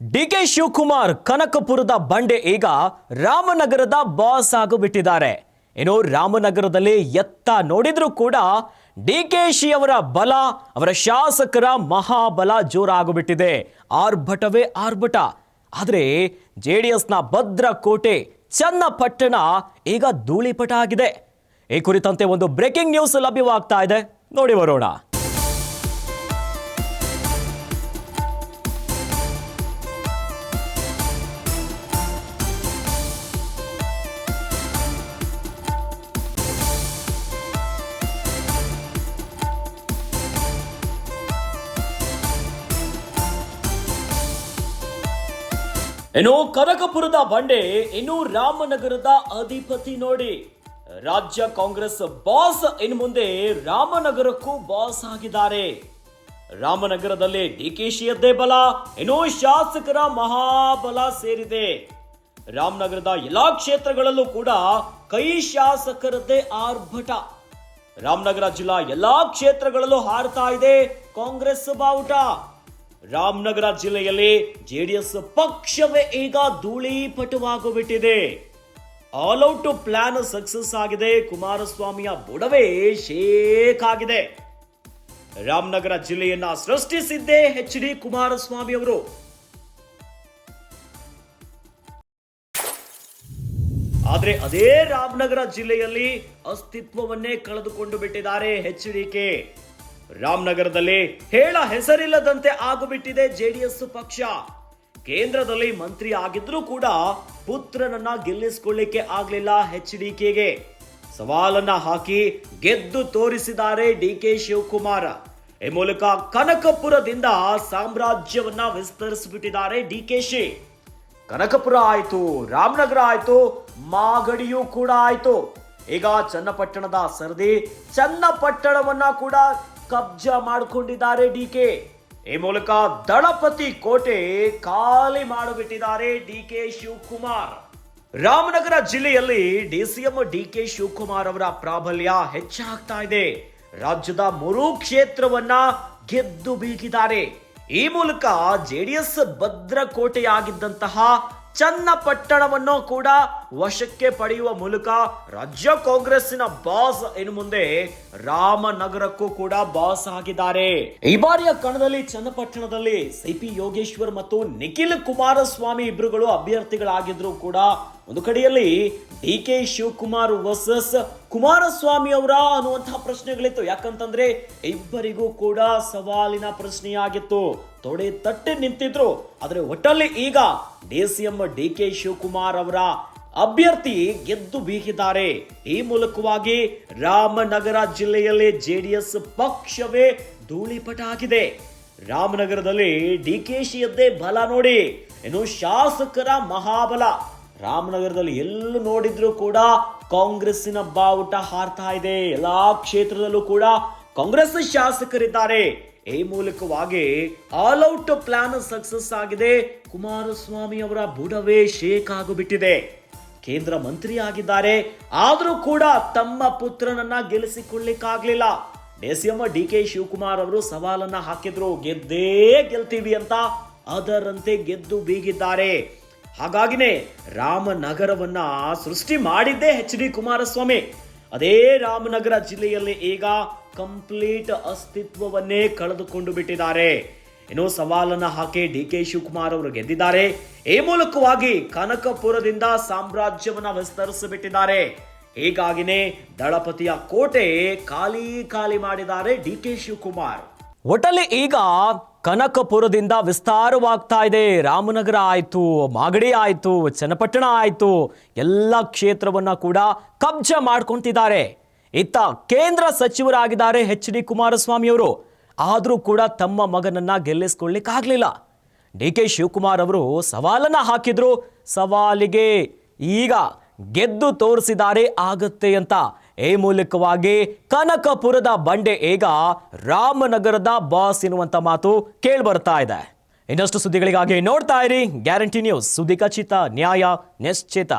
D K Shivakumar ಕನಕಪುರದ ಬಂಡೆ ಈಗ ರಾಮನಗರದ ಬಾಸ್ ಆಗಿಬಿಟ್ಟಿದ್ದಾರೆ. ಏನು ರಾಮನಗರದಲ್ಲಿ ಎತ್ತ ನೋಡಿದ್ರೂ ಕೂಡ ಡಿ ಕೆ ಶಿ ಅವರ ಬಲ, ಅವರ ಶಾಸಕರ ಮಹಾಬಲ ಜೋರಾಗಿಬಿಟ್ಟಿದೆ ಆರ್ಭಟವೇ ಆರ್ಭಟ. ಆದರೆ ಜೆ ಡಿ ಎಸ್ನ ಭದ್ರ ಕೋಟೆ ಚನ್ನಪಟ್ಟಣ ಈಗ ಧೂಳಿಪಟ ಆಗಿದೆ. ಈ ಕುರಿತಂತೆ ಒಂದು ಬ್ರೇಕಿಂಗ್ ನ್ಯೂಸ್ ಲಭ್ಯವಾಗ್ತಾ ಇದೆ. ನೋಡಿ ಬರೋಣ. ಇನ್ನು ಕನಕಪುರದ ಬಂಡೆ, ಇನ್ನು ರಾಮನಗರದ ಅಧಿಪತಿ ನೋಡಿ. ರಾಜ್ಯ ಕಾಂಗ್ರೆಸ್ ಬಾಸ್ ಇನ್ನು ಮುಂದೆ ರಾಮನಗರಕ್ಕೂ ಬಾಸ್ ಆಗಿದ್ದಾರೆ. ರಾಮನಗರದಲ್ಲಿ ಡಿಕೆಶಿಯದ್ದೇ ಬಲ, ಇನ್ನು ಶಾಸಕರ ಮಹಾಬಲ ಸೇರಿದೆ. ರಾಮನಗರದ ಎಲ್ಲಾ ಕ್ಷೇತ್ರಗಳಲ್ಲೂ ಕೂಡ ಕೈ ಶಾಸಕರದ್ದೇ ಆರ್ಭಟ. ರಾಮನಗರ ಜಿಲ್ಲಾ ಎಲ್ಲಾ ಕ್ಷೇತ್ರಗಳಲ್ಲೂ ಹಾರ್ತಾ ಇದೆ ಕಾಂಗ್ರೆಸ್ ಬಾವುಟ. ರಾಮನಗರ ಜಿಲ್ಲೆಯಲ್ಲಿ ಜೆಡಿಎಸ್ ಪಕ್ಷವೇ ಈಗ ಧೂಳೀಪಟವಾಗುಬಿಟ್ಟಿದೆ ಔಟ್ ಪ್ಲಾನ್ ಸಕ್ಸಸ್ ಆಗಿದೆ. ಕುಮಾರಸ್ವಾಮಿಯ ಬುಡವೇ ಶೇಕ್ ಆಗಿದೆ. ರಾಮನಗರ ಜಿಲ್ಲೆಯನ್ನ ಸೃಷ್ಟಿಸಿದ್ದೇ ಎಚ್ ಡಿ ಕುಮಾರಸ್ವಾಮಿ ಅವರು. ಆದರೆ ಅದೇ ರಾಮನಗರ ಜಿಲ್ಲೆಯಲ್ಲಿ ಅಸ್ತಿತ್ವವನ್ನೇ ಕಳೆದುಕೊಂಡು ಬಿಟ್ಟಿದ್ದಾರೆ ಎಚ್ ಡಿ ಕೆ. ರಾಮನಗರದಲ್ಲಿ ಹೇಳ ಹೆಸರಿಲ್ಲದಂತೆ ಆಗುಬಿಟ್ಟಿದೆ ಜೆಡಿಎಸ್ ಪಕ್ಷ. ಕೇಂದ್ರದಲ್ಲಿ ಮಂತ್ರಿ ಆಗಿದ್ರೂ ಕೂಡ ಪುತ್ರನನ್ನ ಗೆಲ್ಲಿಸಿಕೊಳ್ಳಿಕ್ಕೆ ಆಗಲಿಲ್ಲ ಎಚ್ ಡಿ ಕೆಗೆ. ಸವಾಲನ್ನ ಹಾಕಿ ಗೆದ್ದು ತೋರಿಸಿದ್ದಾರೆ ಡಿ ಕೆ ಶಿವಕುಮಾರ್. ಈ ಮೂಲಕ ಕನಕಪುರದಿಂದ ಸಾಮ್ರಾಜ್ಯವನ್ನ ವಿಸ್ತರಿಸಿಬಿಟ್ಟಿದ್ದಾರೆ ಡಿ ಕೆ ಶಿ. ಕನಕಪುರ ಆಯಿತು, ರಾಮನಗರ ಆಯಿತು, ಮಾಗಡಿಯೂ ಕೂಡ ಆಯಿತು. ಈಗ ಚನ್ನಪಟ್ಟಣದ ಸರದಿ, ಚನ್ನಪಟ್ಟಣವನ್ನ ಕೂಡ ಕಬ್ಜಾ ಮಾಡಿಕೊಂಡಿದ್ದಾರೆ ಡಿ ಕೆ. ಈ ಮೂಲಕ ದಳಪತಿ ಕೋಟೆ ಖಾಲಿ ಮಾಡಿಬಿಟ್ಟಿದ್ದಾರೆ ಡಿ ಕೆ ಶಿವಕುಮಾರ್. ರಾಮನಗರ ಜಿಲ್ಲೆಯಲ್ಲಿ ಡಿಸಿಎಂ ಡಿ ಕೆ ಶಿವಕುಮಾರ್ ಅವರ ಪ್ರಾಬಲ್ಯ ಹೆಚ್ಚಾಗ್ತಾ ಇದೆ. ರಾಜ್ಯದ ಮೂರೂ ಕ್ಷೇತ್ರವನ್ನ ಗೆದ್ದು ಬೀಗಿದ್ದಾರೆ. ಈ ಮೂಲಕ ಜೆಡಿಎಸ್ ಭದ್ರಕೋಟೆಯಾಗಿದ್ದಂತಹ ಚನ್ನಪಟ್ಟಣವನ್ನು ಕೂಡ ವಶಕ್ಕೆ ಪಡೆಯುವ ಮೂಲಕ ರಾಜ್ಯ ಕಾಂಗ್ರೆಸ್ಸಿನ ಬಾಸ್ ಇನ್ನು ಮುಂದೆ ರಾಮನಗರಕ್ಕೂ ಕೂಡ ಬಾಸ್ ಆಗಿದ್ದಾರೆ. ಈ ಬಾರಿಯ ಕಣದಲ್ಲಿ ಚನ್ನಪಟ್ಟಣದಲ್ಲಿ ಸಿಪಿ ಯೋಗೇಶ್ವರ್ ಮತ್ತು ನಿಖಿಲ್ ಕುಮಾರಸ್ವಾಮಿ ಇಬ್ಬರುಗಳು ಅಭ್ಯರ್ಥಿಗಳಾಗಿದ್ರು ಕೂಡ ಒಂದು ಕಡೆಯಲ್ಲಿ D K Shivakumar versus Kumaraswamy ಅವರ ಅನ್ನುವಂತಹ ಪ್ರಶ್ನೆಗಳಿತ್ತು. ಯಾಕಂತಂದ್ರೆ ಇಬ್ಬರಿಗೂ ಕೂಡ ಸವಾಲಿನ ಪ್ರಶ್ನೆಯಾಗಿತ್ತು. ತೊಡೆ ತಟ್ಟೆ ನಿಂತಿದ್ರು. ಆದರೆ ಒಟ್ಟಲ್ಲಿ ಈಗ D C M D K Shivakumar ಅವರ ಅಭ್ಯರ್ಥಿ ಗೆದ್ದು ಬೀಗಿದ್ದಾರೆ. ಈ ಮೂಲಕವಾಗಿ ರಾಮನಗರ ಜಿಲ್ಲೆಯಲ್ಲಿ ಜೆಡಿಎಸ್ ಪಕ್ಷವೇ ಧೂಳಿಪಟ ಆಗಿದೆ. ರಾಮನಗರದಲ್ಲಿ ಡಿ ಕೆ ಶಿಯದ್ದೇ ಬಲ ನೋಡಿ. ಇನ್ನು ಶಾಸಕರ ಮಹಾಬಲ. ರಾಮನಗರದಲ್ಲಿ ಎಲ್ಲೂ ನೋಡಿದ್ರು ಕೂಡ ಕಾಂಗ್ರೆಸ್ಸಿನ ಬಾವುಟ ಹಾರ್ತಾ ಇದೆ. ಎಲ್ಲಾ ಕ್ಷೇತ್ರದಲ್ಲೂ ಕೂಡ ಕಾಂಗ್ರೆಸ್ ಶಾಸಕರಿದ್ದಾರೆ. ಈ ಮೂಲಕವಾಗಿ ಆಲ್ ಔಟ್ ಪ್ಲಾನ್ ಸಕ್ಸಸ್ ಆಗಿದೆ. ಕುಮಾರಸ್ವಾಮಿ ಅವರ ಬುಡವೇ ಶೇಕ್ ಆಗಿಬಿಟ್ಟಿದೆ. ಕೇಂದ್ರ ಮಂತ್ರಿ ಆಗಿದ್ದಾರೆ ಆದರೂ ಕೂಡ ತಮ್ಮ ಪುತ್ರನನ್ನ ಗೆಲ್ಲಿಸಿಕೊಳ್ಳಿಕ್ಕಾಗ್ಲಿಲ್ಲ. ಡಿಸಿಎಂ ಡಿ ಕೆ ಶಿವಕುಮಾರ್ ಅವರು ಸವಾಲನ್ನ ಹಾಕಿದ್ರು. ಗೆದ್ದೇ ಗೆಲ್ತೀವಿ ಅಂತ ಅದರಂತೆ ಗೆದ್ದು ಬೀಗಿದ್ದಾರೆ. ಹಾಗಾಗಿನೇ ರಾಮನಗರವನ್ನ ಸೃಷ್ಟಿ ಮಾಡಿದ್ದೇ ಎಚ್ ಡಿ ಕುಮಾರಸ್ವಾಮಿ. ಅದೇ ರಾಮನಗರ ಜಿಲ್ಲೆಯಲ್ಲಿ ಈಗ ಕಂಪ್ಲೀಟ್ ಅಸ್ತಿತ್ವವನ್ನೇ ಕಳೆದುಕೊಂಡು ಬಿಟ್ಟಿದ್ದಾರೆ. ಇನ್ನು ಸವಾಲನ್ನ ಹಾಕಿ ಡಿ ಕೆ ಶಿವಕುಮಾರ್ ಅವರು ಗೆದ್ದಿದ್ದಾರೆ. ಈ ಮೂಲಕವಾಗಿ ಕನಕಪುರದಿಂದ ಸಾಮ್ರಾಜ್ಯವನ್ನ ವಿಸ್ತರಿಸಿಬಿಟ್ಟಿದ್ದಾರೆ. ಹೀಗಾಗಿನೇ ದಳಪತಿಯ ಕೋಟೆ ಖಾಲಿ ಖಾಲಿ ಮಾಡಿದ್ದಾರೆ ಡಿ ಕೆ ಶಿವಕುಮಾರ್. ಒಟ್ಟಲ್ಲಿ ಈಗ ಕನಕಪುರದಿಂದ ವಿಸ್ತಾರವಾಗ್ತಾ ಇದೆ. ರಾಮನಗರ ಆಯಿತು, ಮಾಗಡಿ ಆಯಿತು, ಚನ್ನಪಟ್ಟಣ ಆಯಿತು. ಎಲ್ಲ ಕ್ಷೇತ್ರವನ್ನು ಕೂಡ ಕಬ್ಜೆ ಮಾಡ್ಕೊತಿದ್ದಾರೆ. ಇತ್ತ ಕೇಂದ್ರ ಸಚಿವರಾಗಿದ್ದಾರೆ ಎಚ್ ಡಿ ಕುಮಾರಸ್ವಾಮಿ ಅವರು. ಆದರೂ ಕೂಡ ತಮ್ಮ ಮಗನನ್ನು ಗೆಲ್ಲಿಸ್ಕೊಳ್ಳಿಕ್ಕಾಗಲಿಲ್ಲ ಡಿ ಕೆ ಶಿವಕುಮಾರ್ ಅವರು ಸವಾಲನ್ನು ಹಾಕಿದ್ರು. ಸವಾಲಿಗೆ ಈಗ ಗೆದ್ದು ತೋರಿಸಿದ್ದಾರೆ ಆಗುತ್ತೆ ಅಂತ. ಈ ಮೂಲಕವಾಗಿ ಕನಕಪುರದ ಬಂಡೆ ಈಗ ರಾಮನಗರದ ಬಾಸ್ ಎನ್ನುವಂತ ಮಾತು ಕೇಳಿಬರ್ತಾ ಇದೆ. ಇನ್ನಷ್ಟು ಸುದ್ದಿಗಳಿಗಾಗಿ ನೋಡ್ತಾ ಇರಿ. Guarantee news. ಸುದ್ದಿ ಖಚಿತ, ನ್ಯಾಯ, ನಿಶ್ಚಿತ.